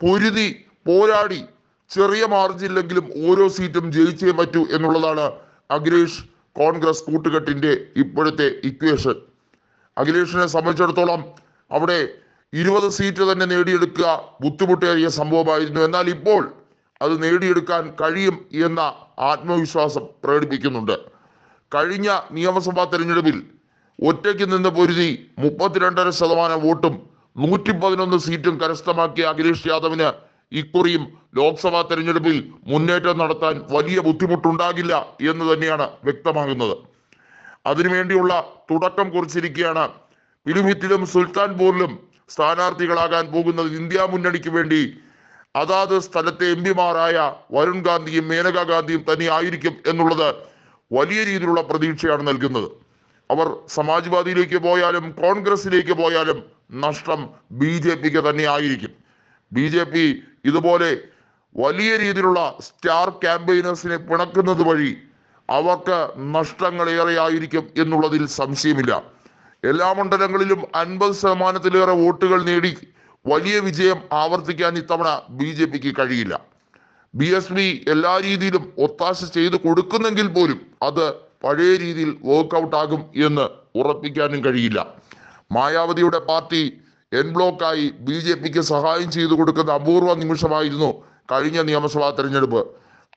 പൊരുതി പോരാടി. ചെറിയ മാർജിനിലെങ്കിലും ഓരോ സീറ്റും ജയിച്ചേ പറ്റൂ എന്നുള്ളതാണ് അഖിലേഷ് കോൺഗ്രസ് കൂട്ടുകെട്ടിന്റെ ഇപ്പോഴത്തെ ഇക്വേഷൻ അഖിലേഷിനെ സംബന്ധിച്ചിടത്തോളം അവിടെ ഇരുപത് സീറ്റ് തന്നെ നേടിയെടുക്കുക ബുദ്ധിമുട്ടേറിയ സംഭവമായിരുന്നു. എന്നാൽ ഇപ്പോൾ അത് നേടിയെടുക്കാൻ കഴിയും എന്ന ആത്മവിശ്വാസം പ്രകടിപ്പിക്കുന്നുണ്ട്. കഴിഞ്ഞ നിയമസഭാ തെരഞ്ഞെടുപ്പിൽ ഒറ്റയ്ക്ക് നിന്ന് പൊരുതി മുപ്പത്തിരണ്ടര ശതമാനം വോട്ടും നൂറ്റി പതിനൊന്ന് സീറ്റും കരസ്ഥമാക്കിയ അഖിലേഷ് യാദവിന് ഇക്കുറിയും ലോക്സഭാ തെരഞ്ഞെടുപ്പിൽ മുന്നേറ്റം നടത്താൻ വലിയ ബുദ്ധിമുട്ടുണ്ടാകില്ല എന്ന് തന്നെയാണ് വ്യക്തമാകുന്നത്. അതിനുവേണ്ടിയുള്ള തുടക്കം കുറിച്ചിരിക്കുകയാണ്. പിലുഭിറ്റിലും സുൽത്താൻപൂരിലും സ്ഥാനാർത്ഥികളാകാൻ പോകുന്നത് ഇന്ത്യ മുന്നണിക്ക് വേണ്ടി. അതാത് സ്ഥലത്തെ എം പിമാരായ വരുൺ ഗാന്ധിയും മേനകാ ഗാന്ധിയും തന്നെ ആയിരിക്കും എന്നുള്ളത് വലിയ രീതിയിലുള്ള പ്രതീക്ഷയാണ് നൽകുന്നത്. അവർ സമാജ്വാദിയിലേക്ക് പോയാലും കോൺഗ്രസിലേക്ക് പോയാലും നഷ്ടം ബി ജെ പിക്ക് തന്നെ ആയിരിക്കും ബി ജെ പി ഇതുപോലെ വലിയ രീതിയിലുള്ള സ്റ്റാർ ക്യാമ്പയിനേഴ്സിനെ പിണക്കുന്നത് വഴി അവർക്ക് നഷ്ടങ്ങൾ ഏറെയായിരിക്കും എന്നുള്ളതിൽ സംശയമില്ല. എല്ലാ മണ്ഡലങ്ങളിലും അൻപത് ശതമാനത്തിലേറെ വോട്ടുകൾ നേടി വലിയ വിജയം ആവർത്തിക്കാൻ ഇത്തവണ ബി ജെ പിക്ക് കഴിയില്ല. ബി എസ് പി എല്ലാ രീതിയിലും ഒത്താശ ചെയ്തു കൊടുക്കുന്നെങ്കിൽ പോലും അത് പഴയ രീതിയിൽ വർക്കൗട്ട് ആകും എന്ന് ഉറപ്പിക്കാനും കഴിയില്ല. മായാവതിയുടെ പാർട്ടി എൻ ബ്ലോക്കായി ബി ജെ പിക്ക് സഹായം ചെയ്തു കൊടുക്കുന്ന അപൂർവ നിമിഷമായിരുന്നു കഴിഞ്ഞ നിയമസഭാ തെരഞ്ഞെടുപ്പ്.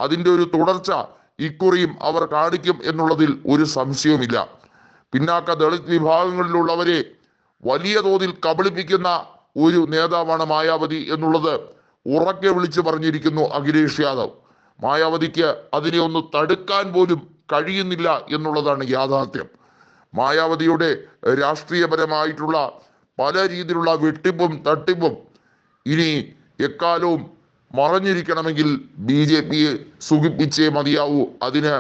അതിന്റെ ഒരു തുടർച്ച ഇക്കുറിയും അവർ കാണിക്കും എന്നുള്ളതിൽ ഒരു സംശയവുമില്ല. പിന്നാക്ക ദളിത് വിഭാഗങ്ങളിലുള്ളവരെ വലിയ തോതിൽ കബളിപ്പിക്കുന്ന ഒരു നേതാവാണ് മായാവതി എന്നുള്ളത് ഉറക്കെ വിളിച്ചു പറഞ്ഞിരിക്കുന്നു അഖിലേഷ് യാദവ്. മായാവതിക്ക് അതിനെ ഒന്ന് തടുക്കാൻ പോലും കഴിയുന്നില്ല എന്നുള്ളതാണ് യാഥാർത്ഥ്യം. മായാവതിയുടെ രാഷ്ട്രീയപരമായിട്ടുള്ള പല രീതിയിലുള്ള വെട്ടിപ്പും തട്ടിപ്പും ഇനി എക്കാലവും മറഞ്ഞിരിക്കണമെങ്കിൽ ബി ജെ പിയെ സുഖിപ്പിച്ചേ മതിയാവൂ. അതിന്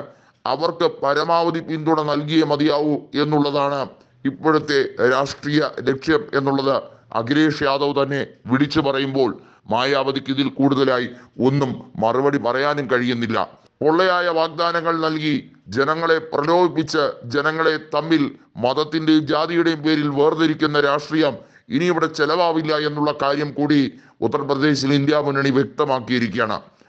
അവർക്ക് പരമാവധി പിന്തുണ നൽകിയേ മതിയാവൂ എന്നുള്ളതാണ് ഇപ്പോഴത്തെ രാഷ്ട്രീയ ലക്ഷ്യം എന്നുള്ളത്. അഖിലേഷ് യാദവ് തന്നെ വിളിച്ചു പറയുമ്പോൾ മായാവതിക്ക് ഇതിൽ കൂടുതലായി ഒന്നും മറുപടി പറയാനും കഴിയുന്നില്ല. പൊള്ളയായ വാഗ്ദാനങ്ങൾ നൽകി ജനങ്ങളെ പ്രലോഭിപ്പിച്ച് ജനങ്ങളെ തമ്മിൽ മതത്തിന്റെയും ജാതിയുടെയും പേരിൽ വേർതിരിക്കുന്ന രാഷ്ട്രീയം ഇനി ഇവിടെ ചെലവാവില്ല എന്നുള്ള കാര്യം കൂടി ഉത്തർപ്രദേശിൽ ഇന്ത്യ മുന്നണി വ്യക്തമാക്കിയിരിക്കുകയാണ്.